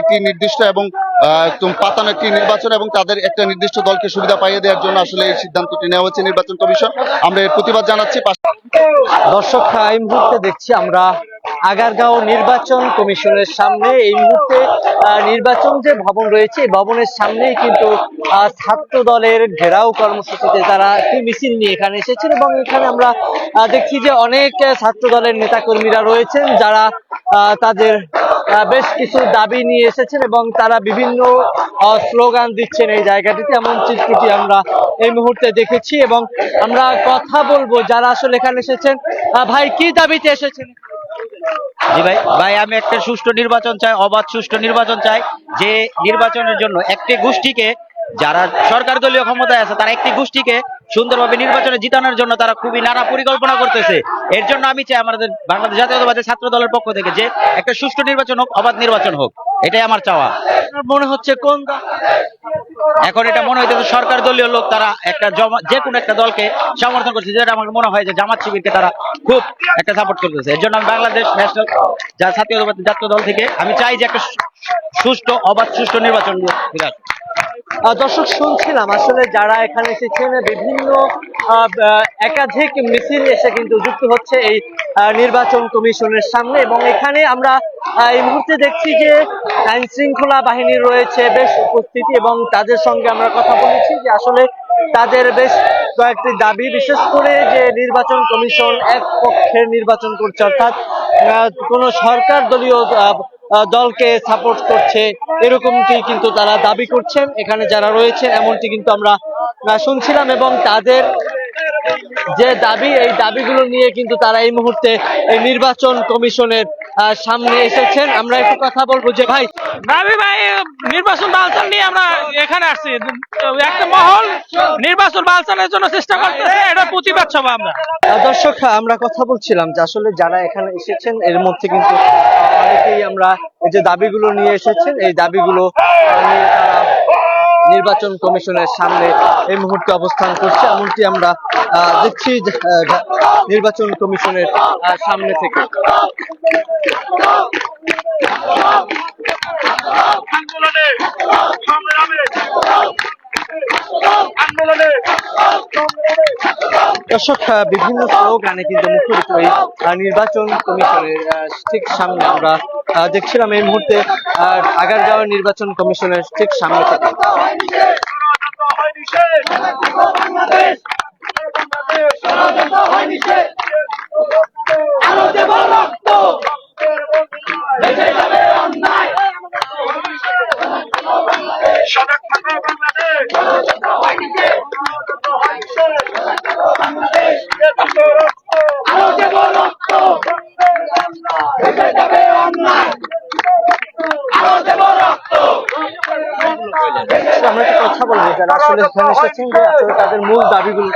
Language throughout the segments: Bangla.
একটি নির্দিষ্ট এবং পাতানো একটি নির্বাচন এবং তাদের একটা নির্দিষ্ট দলকে সুবিধা পাইয়ে দেওয়ার জন্য আসলে এই সিদ্ধান্তটি নেওয়া হয়েছে নির্বাচন কমিশন। আমরা এর প্রতিবাদ জানাচ্ছি দর্শক, এই মুহূর্তে দেখছি আমরা আগারগাঁও নির্বাচন কমিশনের সামনে। এই মুহূর্তে নির্বাচন যে ভবন রয়েছে, এই ভবনের সামনেই কিন্তু ছাত্র দলের ঘেরাও কর্মসূচিতে তারা একটি মিছিল নিয়ে এখানে এসেছেন এবং এখানে আমরা দেখছি যে অনেক ছাত্র দলের নেতাকর্মীরা রয়েছেন যারা তাদের বেশ কিছু দাবি নিয়ে এসেছেন এবং তারা বিভিন্ন স্লোগান দিচ্ছেন এই জায়গাটিতে। এমন চিত্রটি আমরা এই মুহূর্তে দেখেছি এবং আমরা কথা বলব যারা আসলে এখানে এসেছেন। ভাই, কি দাবিতে এসেছেন? জি ভাই ভাই, আমি একটা সুষ্ঠু নির্বাচন চাই, অবাধ সুষ্ঠু নির্বাচন চাই। যে নির্বাচনের জন্য একটি গোষ্ঠীকে, যারা সরকার দলীয় ক্ষমতায় আছে, তারা একটি গোষ্ঠীকে সুন্দরভাবে নির্বাচনে জিতানোর জন্য তারা খুবই নানা পরিকল্পনা করতেছে। এর জন্য আমি চাই আমাদের বাংলাদেশ জাতীয়তাবাদী ছাত্র দলের পক্ষ থেকে যে একটা সুষ্ঠু নির্বাচন হোক, অবাধ নির্বাচন হোক। এটাই আমার চাওয়া। মনে হচ্ছে কোন এখন এটা মনে হইতেছে সরকার দলীয় লোক তারা একটা জমা যে কোনো একটা দলকে সমর্থন করছে, যেটা আমার মনে হয় যে জামাত শিবিরকে তারা খুব একটা সাপোর্ট করতেছে। এর জন্য আমি বাংলাদেশ ন্যাশনাল যা জাতীয়তাবাদী জাতীয় দল থেকে আমি চাই যে একটা সুষ্ঠু, অবাধ, সুষ্ঠু নির্বাচন বিরাট দর্শক, শুনছিলাম, আসলে যারা এখানে এসেছেন, বিভিন্ন একাধিক মিছিল এসে কিন্তু যুক্ত হচ্ছে এই নির্বাচন কমিশনের সামনে এবং এখানে আমরা এই মুহূর্তে দেখছি যে আইন শৃঙ্খলা বাহিনী রয়েছে, বেশ উপস্থিতি এবং তাদের সঙ্গে আমরা কথা বলেছি যে আসলে তাদের বেশ কয়েকটি দাবি, বিশেষ করে যে নির্বাচন কমিশন এক পক্ষের নির্বাচন করছে, অর্থাৎ কোনো সরকার দলীয় দলকে সাপোর্ট করছে, এরকমটি কিন্তু তারা দাবি করছেন। এখানে যারা রয়েছে, এমনটি কিন্তু আমরা শুনছিলাম এবং তাদের যে দাবি, এই দাবিগুলো নিয়ে কিন্তু তারা এই মুহূর্তে এই নির্বাচন কমিশনের সামনে এসেছেন। আমরা একটু কথা বলব যে ভাই ভাবি ভাই নির্বাচন বালসান নিয়ে আমরা এখানে আসছি। একটা মহল নির্বাচন বালসানের জন্য চেষ্টা করতেছে এটা প্রতিবাদ সভা আমরা। দর্শক আমরা কথা বলছিলাম যে আসলে যারা এখানে এসেছেন এর মধ্যে কিন্তু অনেকেই আমরা এই যে দাবিগুলো নিয়ে এসেছেন এই দাবিগুলো নিয়ে তারা নির্বাচন কমিশনের সামনে এই মুহূর্তে অবস্থান করছে। এমনটি আমরা দেখছি নির্বাচন কমিশনের সামনে থেকে। দর্শক বিভিন্ন স্লোগানে কিন্তু মুখরিত এই নির্বাচন কমিশনের ঠিক সামনে আমরা দেখছিলাম এই মুহূর্তে আগারগাঁও নির্বাচন কমিশনের ঠিক সামনে থেকে আমরা একটু কথা বলব যারা আসলে এখানে এসেছেন যে আসলে তাদের মূল দাবিগুলো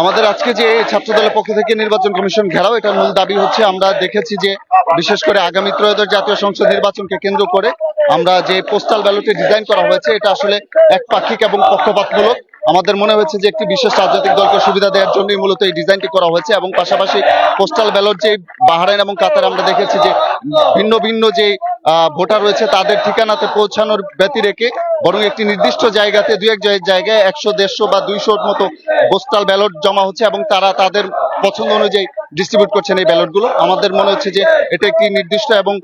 আমাদের আজকে যে ছাত্র দলের পক্ষ থেকে নির্বাচন কমিশন ঘেরাও এটার মূল দাবি হচ্ছে আমরা দেখেছি যে বিশেষ করে আগামী ত্রয়োদশ জাতীয় সংসদ নির্বাচনকে কেন্দ্র করে আমরা যে পোস্টাল ব্যালটে ডিজাইন করা হয়েছে এটা আসলে একপাক্ষিক এবং পক্ষপাতমূলক। আমাদের মনে হয়েছে যে একটি বিশেষ রাজনৈতিক দলকে সুবিধা দেওয়ার জন্যই মূলত এই ডিজাইনটি করা হয়েছে এবং পাশাপাশি পোস্টাল ব্যালট যে বাহারাইন এবং কাতার আমরা দেখেছি যে ভিন্ন ভিন্ন যে ভোটার রয়েছে তাদের ঠিকানাতে পৌঁছানোর ব্যতি রেখে বরং একটি নির্দিষ্ট জায়গাতে দু এক জায়গায় একশো, দেড়শো বা দুইশোর মতো পোস্টাল ব্যালট জমা হচ্ছে এবং তারা তাদের পছন্দ অনুযায়ী ডিস্ট্রিবিউট করছেন এই ব্যালটগুলো আমাদের মনে হচ্ছে যে এটা একটি নির্দিষ্ট এবং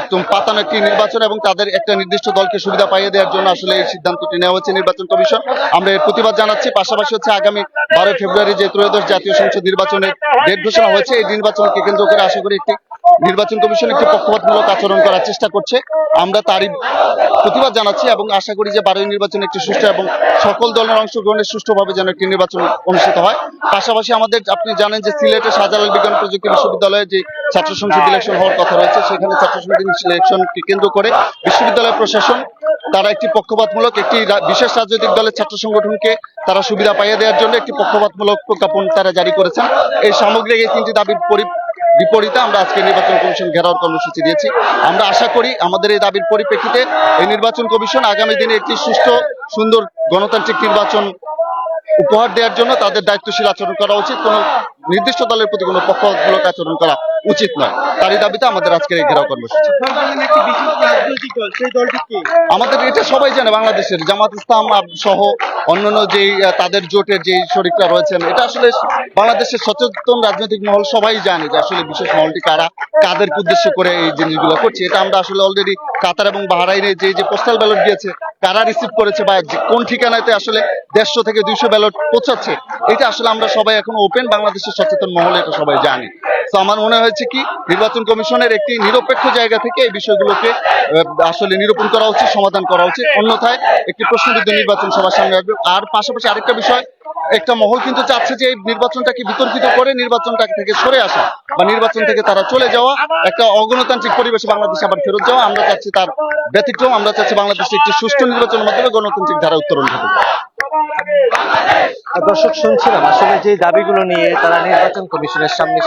একদম পাতানো একটি নির্বাচন এবং তাদের একটা নির্দিষ্ট দলকে সুবিধা পাইয়ে দেওয়ার জন্য আসলে এই সিদ্ধান্তটি নেওয়া হয়েছে নির্বাচন কমিশন। আমরা এর প্রতিবাদ জানাচ্ছি। পাশাপাশি হচ্ছে আগামী বারোই ফেব্রুয়ারি যে ত্রয়োদশ জাতীয় সংসদ নির্বাচনের ডেট ঘোষণা হয়েছে, এই নির্বাচনকে কেন্দ্র করে আশা করি একটি নির্বাচন কমিশন একটি পক্ষপাতমূলক আচরণ করার চেষ্টা করছে। আমরা তারই প্রতিবাদ জানাচ্ছি এবং আশা করি যে বারোই নির্বাচন একটি সুষ্ঠু এবং সকল দলের অংশগ্রহণের সুষ্ঠুভাবে যেন একটি নির্বাচন অনুষ্ঠিত হয়। পাশাপাশি আমাদের, আপনি জানেন যে সিলেটে শাহজালাল বিজ্ঞান প্রযুক্তি বিশ্ববিদ্যালয়ে যে ছাত্র সংসদ ইলেকশন হওয়ার কথা রয়েছে, সেখানে ছাত্র সংসদ ইলেকশনকে কেন্দ্র করে বিশ্ববিদ্যালয় প্রশাসন তারা একটি পক্ষপাতমূলক, একটি বিশেষ রাজনৈতিক দলের ছাত্র সংগঠনকে তারা সুবিধা পাইয়ে দেওয়ার জন্য একটি পক্ষপাতমূলক প্রজ্ঞাপন তারা জারি করেছেন। এই সামগ্রিক এই তিনটি দাবির পরি বিপরীতে আমরা আজকে নির্বাচন কমিশন ঘেরাওর কর্মসূচি দিয়েছি। আমরা আশা করি আমাদের এই দাবির পরিপ্রেক্ষিতে এই নির্বাচন কমিশন আগামী দিনে একটি সুস্থ সুন্দর গণতান্ত্রিক নির্বাচন উপহার দেওয়ার জন্য তাদের দায়িত্বশীল আচরণ করা উচিত। কোনো নির্দিষ্ট দলের প্রতি কোনো পক্ষপাতমূলক আচরণ করা উচিত নয়। তারই দাবিতে আমাদের আজকের এই ঘেরাও কর্মসূচি। আমাদের এটা সবাই জানে, বাংলাদেশের জামাত ইসলাম সহ অন্যান্য যেই তাদের জোটের যে শরিকরা রয়েছেন, এটা আসলে বাংলাদেশের সচেতন রাজনৈতিক মহল সবাই জানে যে আসলে বিশেষ মহলটি কারা, কাদেরকে উদ্দেশ্য করে এই জিনিসগুলো করছে। এটা আমরা আসলে অলরেডি কাতার এবং বাহরাইনে যে যে পোস্টাল ব্যালট গিয়েছে কারা রিসিভ করেছে বা কোন ঠিকানাতে আসলে দেড়শো থেকে দুইশো ব্যালট পৌঁছাচ্ছে, এটা আসলে আমরা সবাই এখন ওপেন বাংলাদেশের সচেতন মহলে এটা সবাই জানি। তো আমার মনে হয়েছে কি, নির্বাচন কমিশনের একটি নিরপেক্ষ জায়গা থেকে এই বিষয়গুলোকে আসলে নিরূপণ করা উচিত, সমাধান করা উচিত। অন্যথায় একটি প্রশ্নবিদ্ধ নির্বাচন সবার সামনে আসবে। আর পাশাপাশি আরেকটা বিষয় একটা মহল কিন্তু চাচ্ছে যে এই নির্বাচনটাকে বিতর্কিত করে নির্বাচনটা থেকে সরে আসা বা নির্বাচন থেকে তারা চলে যাওয়া, একটা অগণতান্ত্রিক পরিবেশে বাংলাদেশে আবার ফেরত যাওয়া, আমরা চাচ্ছি তার ব্যতিক্রম, আমরা চাচ্ছি বাংলাদেশে একটি সুষ্ঠু নির্বাচনের মাধ্যমে গণতান্ত্রিক ধারা উত্তরণ হবে। দর্শক, শুনছিলাম, আসলে যে দাবিগুলো নিয়ে তারা নির্বাচন কমিশনের সামনে